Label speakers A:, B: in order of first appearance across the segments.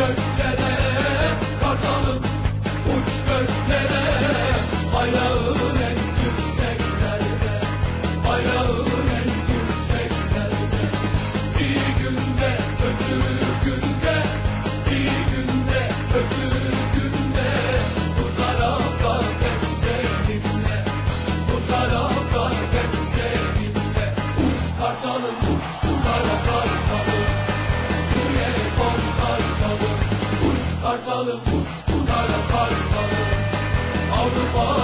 A: Yeah. Kartalım Kara kartalım Avrupa'yı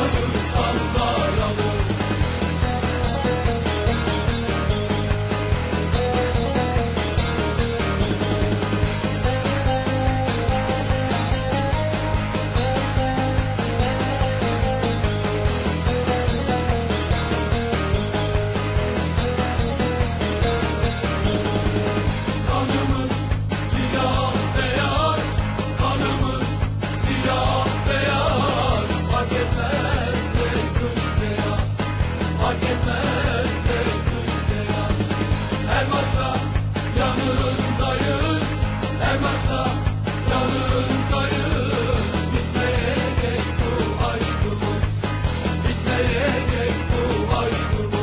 A: bu.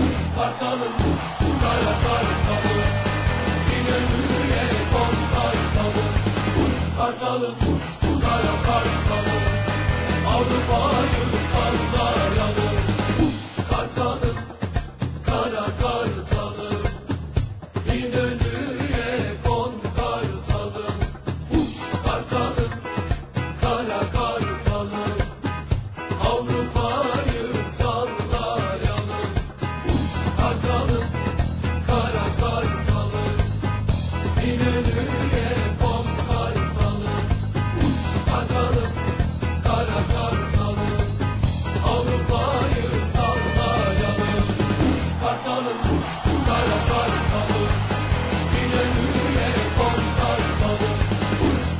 A: Uç kartalım, kara kartalım. İnönü'ye kon kartalım, kartalım. Avrupa'yı sallayalım, kuş kartalım, kara kartalım. İnönü'ye kon kartalım, kuş kartalım, kara kartalım. Avrupa'yı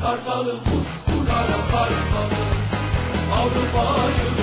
A: kuş kartalım, kara kartalım. Avrupa'yı.